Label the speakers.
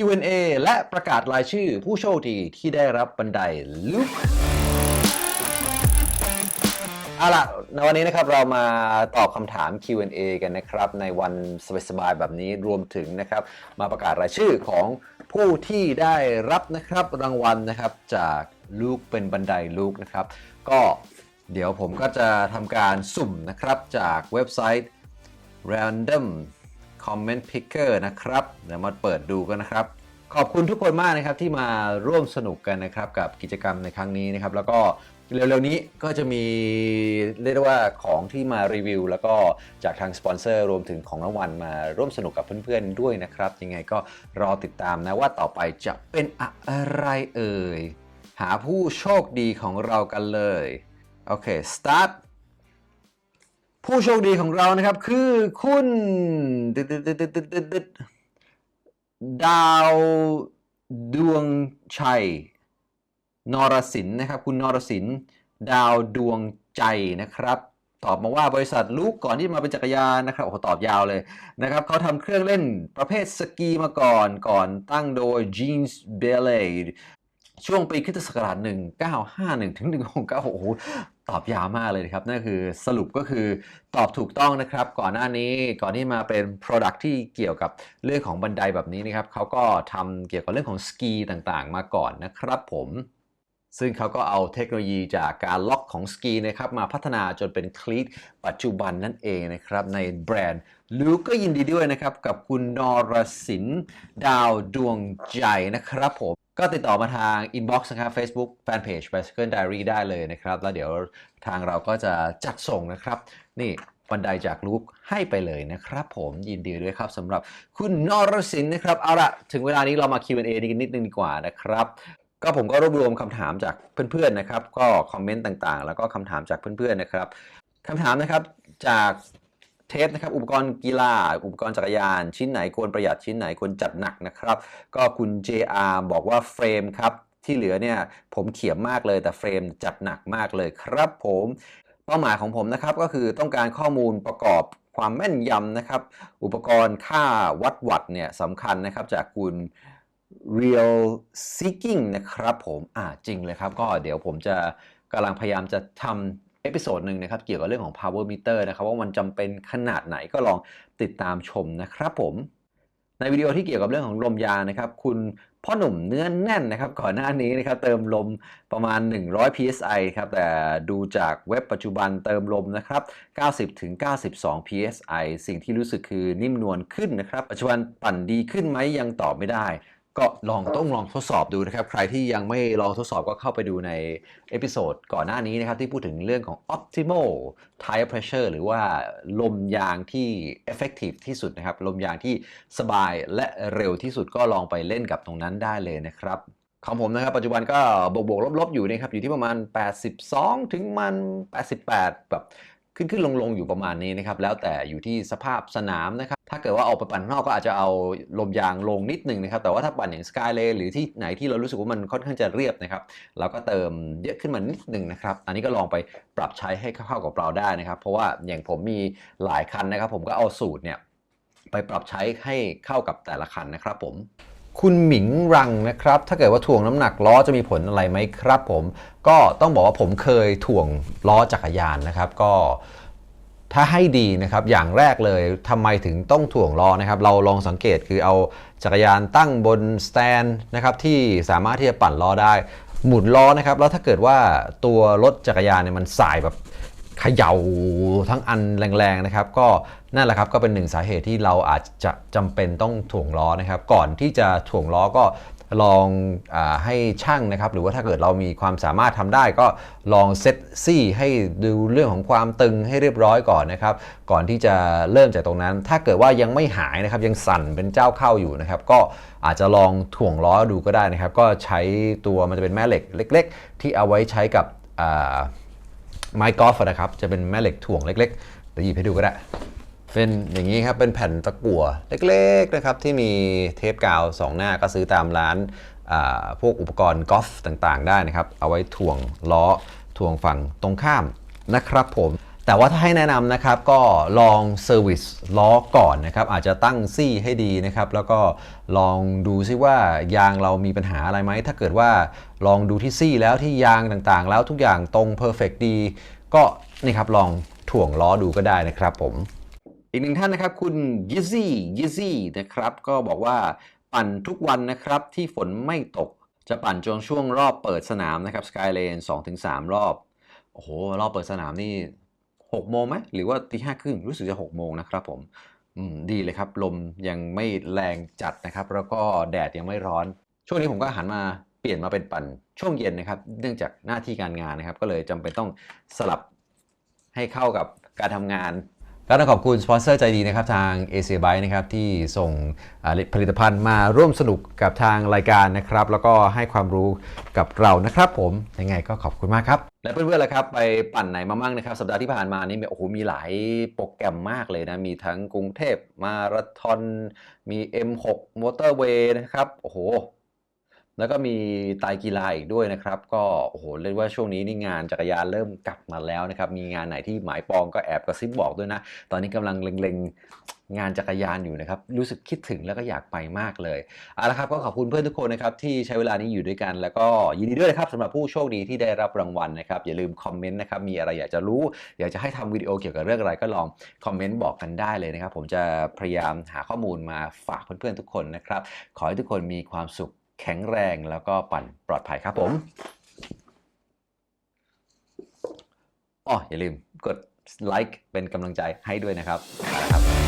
Speaker 1: Q&A และประกาศรายชื่อผู้โชคดีที่ได้รับบันไดลุกเอาล่ะในวันนี้นะครับเรามาตอบคำถาม Q&A กันนะครับ ในวันสบายๆแบบนี้รวมถึงนะครับ มาประกาศรายชื่อของผู้ที่ได้รับนะครับรางวัลนะครับจากลูกเป็นบันไดลูกนะครับ ก็เดี๋ยวผมก็จะทำการสุ่มนะครับจากเว็บไซต์ random comment picker นะครับเดี๋ยวมาเปิดดูกันนะครับ ขอบคุณทุกคนมากนะครับที่มาร่วมสนุกกันนะครับกับกิจกรรมในครั้งนี้นะครับ แล้วก็เร็วๆนี้ก็จะมีเรียกได้ว่าของที่มารีวิว แล้วก็จากทางสปอนเซอร์รวมถึงของรางวัลมาร่วมสนุกกับเพื่อนๆด้วยนะครับ ยังไงก็รอติดตามนะว่าต่อไปจะเป็นอะไรเอ่ย หาผู้โชคดีของเรากันเลย โอเค start ผู้โชคดีของเรานะครับ คือคุณดาวดวงชัย นรสินนะครับ คุณนรสิน ดาวดวงใจนะครับ ตอบมาว่าบริษัทลูกก่อนที่มาเป็นจักรยานนะครับโอ้โหตอบยาวเลยนะครับเขาทำเครื่องเล่นประเภทสกีมาก่อนก่อนตั้งโดย Jeans b e l l e ช่วงปีคริสตศักราช1951ถึง1996โอ้โห ตอบยาวมากเลยนะครับนั่นคือสรุปก็คือตอบถูกต้องนะครับ ก่อนหน้านี้ก่อนที่มาเป็น Product ที่เกี่ยวกับเรื่องของบันไดแบบนี้นะครับเขาก็ทำเกี่ยวกับเรื่องของสกีต่างๆ มาก่อนนะครับผมซึ่งเขาก็เอาเทคโนโลยีจากการล็อกของสกีนะครับมาพัฒนาจนเป็นคลีตปัจจุบันนั่นเองนะครับ ในแบรนด์ลูก็ยินดีด้วยนะครับ กับคุณนรสินดาวดวงใจนะครับผม ก็ติดต่อมาทาง inbox นะครับ Facebook Fanpage Bicycle Diary ได้เลยนะครับ แล้วเดี๋ยวทางเราก็จะจัดส่งนะครับ นี่บันไดจากลูกให้ไปเลยนะครับ ผมยินดีด้วยครับสำหรับคุณนรสินนะครับ เอาละถึงเวลานี้เรามา Q&A กันนิดนึงดีกว่านะครับ ก็ผมก็รวบรวมคำถามจากเพื่อนๆนะครับ ก็คอมเมนต์ต่างๆ แล้วก็คำถามจากเพื่อนๆนะครับคำถามนะครับจาก เทปนะครับอุปกรณ์กีฬา อุปกรณ์จักรยาน ชิ้นไหนควรประหยัดชิ้นไหนควรจัดหนักนะครับ ก็คุณ JR บอกว่าเฟรมครับที่เหลือเนี่ยผมเขียมมากเลยแต่เฟรมจัดหนักมากเลยครับผมเป้าหมายของผมนะครับก็คือต้องการข้อมูลประกอบความแม่นยำนะครับ อุปกรณ์ค่าวัดวัตต์เนี่ยสำคัญนะครับจากคุณ real seeking นะครับผมอ่าจริงเลยครับ ก็เดี๋ยวผมจะกำลังพยายามจะทำ อพิโซดหนึ่งนะครับเกี่ยวกับเรื่องของ power meter นะครับว่ามันจำเป็นขนาดไหนก็ลองติดตามชมนะครับผม ในวิดีโอที่เกี่ยวกับเรื่องของลมยางนะครับคุณพ่อหนุ่มเนื้อแน่นนะครับก่อนหน้านี้นะครับเติมลมประมาณ 100 psi ครับแต่ดูจากเว็บปัจจุบันเติมลมนะครับ 90 ถึง 92 psi สิ่งที่รู้สึกคือนิ่มนวลขึ้นนะครับ ปัจจุบันปั่นดีขึ้นไหมยังตอบไม่ได้ ก็ลองต้องลองทดสอบดูนะครับ ใครที่ยังไม่ลองทดสอบก็เข้าไปดูในเอพิโซดก่อนหน้านี้นะครับ ที่พูดถึงเรื่องของ optimal tire pressure หรือว่าลมยางที่ effective ที่สุดนะครับ ลมยางที่สบายและเร็วที่สุดก็ลองไปเล่นกับตรงนั้นได้เลยนะครับของผมนะครับปัจจุบันก็บวกบวกลบลบๆอยู่นะครับอยู่ที่ประมาณ 82 ถึงมัน 88 แบบขึ้นขึ้นลงลงๆอยู่ประมาณนี้นะครับ แล้วแต่อยู่ที่สภาพสนามนะครับ ถ้าเกิดว่าออกไปปั่นนอกก็อาจจะเอาลมยางลงนิดหนึ่งนะครับ แต่ว่าถ้าปั่นอย่างสกายเลหรือที่ไหนที่เรารู้สึกว่ามันค่อนข้างจะเรียบนะครับ เราก็เติมเยอะขึ้นมานิดหนึ่งนะครับ อันนี้ก็ลองไปปรับใช้ให้เข้ากับเราได้นะครับ เพราะว่าอย่างผมมีหลายคันนะครับ ผมก็เอาสูตรเนี่ยไปปรับใช้ให้เข้ากับแต่ละคันนะครับ ผมคุณหมิงรังนะครับ ถ้าเกิดว่าถ่วงน้ำหนักล้อจะมีผลอะไรไหมครับ ผมก็ต้องบอกว่าผมเคยถ่วงล้อจักรยานนะครับ ก็ ถ้าให้ดีนะครับอย่างแรกเลยทำไมถึงต้องถ่วงล้อนะครับ เราลองสังเกตคือเอาจักรยานตั้งบนสแตนนะครับที่สามารถที่จะปั่นล้อได้ หมุนล้อนะครับ แล้วถ้าเกิดว่าตัวรถจักรยานเนี่ยมันสายแบบเขย่าทั้งอันแรงๆนะครับ ก็นั่นแหละครับก็เป็นหนึ่งสาเหตุที่เราอาจจะจำเป็นต้องถ่วงล้อนะครับ ก่อนที่จะถ่วงล้อก็ ลองอให้ช่างนะครับ หรือว่าถ้าเกิดเรามีความสามารถทำได้ก็ลองเซตซี่ให้ดูเรื่องของความตึงให้เรียบร้อยก่อนนะครับ ก่อนที่จะเริ่มจากตรงนั้น ถ้าเกิดว่ายังไม่หายนะครับยังสั่นเป็นเจ้าเข้าอยู่นะครับ ก็อาจจะลองถ่วงล้อดูก็ได้นะครับ ก็ใช้ตัวมันจะเป็นแม่เหล็กเล็ก ๆ ที่เอาไว้ใช้กับไม้กอล์ฟนะครับจะเป็นแม่เหล็กถ่วงเล็กๆเดี๋ยวหยิบให้ดูก็ได้ เป็นอย่างนี้ครับ เป็นแผ่นตะกั่วเล็กๆนะครับที่มีเทปกาวสองหน้าก็ซื้อตามร้านพวกอุปกรณ์กอล์ฟต่างๆ ได้นะครับ เอาไว้ถ่วงล้อถ่วงฝั่งตรงข้ามนะครับผมแต่ว่าถ้าให้แนะนำนะครับก็ลองเซอร์วิสล้อก่อนนะครับอาจจะตั้งซี่ให้ดีนะครับแล้วก็ลองดูซิว่ายางเรามีปัญหาอะไรไหม ถ้าเกิดว่าลองดูที่ซี่แล้วที่ยางต่างๆ แล้วทุกอย่างตรงเพอร์เฟกดี ก็นี่ครับลองถ่วงล้อดูก็ได้นะครับผม อีกหนึ่งท่านนะครับ คุณยิซี่ยิซี่นะครับ ก็บอกว่าปั่นทุกวันนะครับที่ฝนไม่ตกจะปั่นจนช่วงรอบเปิดสนามนะครับสกายเลน2-3 รอบ โอ้โห รอบเปิดสนามนี่6โมงไหมหรือว่าตีห้าครึ่งรู้สึกจะ 6 โมงนะครับผมอืมดีเลยครับ ลมยังไม่แรงจัดนะครับ แล้วก็แดดยังไม่ร้อน ช่วงนี้ผมก็หันมาเปลี่ยนมาเป็นปั่นช่วงเย็นนะครับ เนื่องจากหน้าที่การงานนะครับ ก็เลยจำเป็นต้องสลับให้เข้ากับการทำงาน ก็ต้องขอบคุณสปอนเซอร์ใจดีนะครับทาง a c b y นะครับที่ส่งผลิตภัณฑ์มาร่วมสนุกกับทางรายการนะครับ แล้วก็ให้ความรู้กับเรานะครับผมยังไงก็ขอบคุณมากครับและเพื่อนๆล่ะครับไปปั่นไหนมามั่งนะครับ สัปดาห์ที่ผ่านมานี่โอ้โหมีหลายโปรแกรมมากเลยนะ มีทั้งกรุงเทพมาราธอนมี M6 มอเตอร์เวย์นะครับโอ้โห แล้วก็มีไตรกีฬาอีกด้วยนะครับ ก็โอ้โหเรียกว่าช่วงนี้นี่งานจักรยานเริ่มกลับมาแล้วนะครับ มีงานไหนที่หมายปองก็แอบกระซิบบอกด้วยนะ ตอนนี้กำลังเล็งๆงานจักรยานอยู่นะครับ รู้สึกคิดถึงแล้วก็อยากไปมากเลยเอาละครับก็ขอบคุณเพื่อนทุกคนนะครับที่ใช้เวลานี้อยู่ด้วยกัน แล้วก็ยินดีด้วยนะครับสำหรับผู้โชคดีที่ได้รับรางวัลนะครับ อย่าลืมคอมเมนต์นะครับมีอะไรอยากจะรู้ อยากจะให้ทำวิดีโอเกี่ยวกับเรื่องอะไรก็ลองคอมเมนต์บอกกันได้เลยนะครับ ผมจะพยายามหาข้อมูลมาฝากเพื่อนๆทุกคนนะครับขอให้ทุกคนมีความสุข แข็งแรงแล้วก็ปั่นปลอดภัยครับผมอ๋ออย่าลืมกดไลค์เป็นกำลังใจให้ด้วยนะครับนะครับ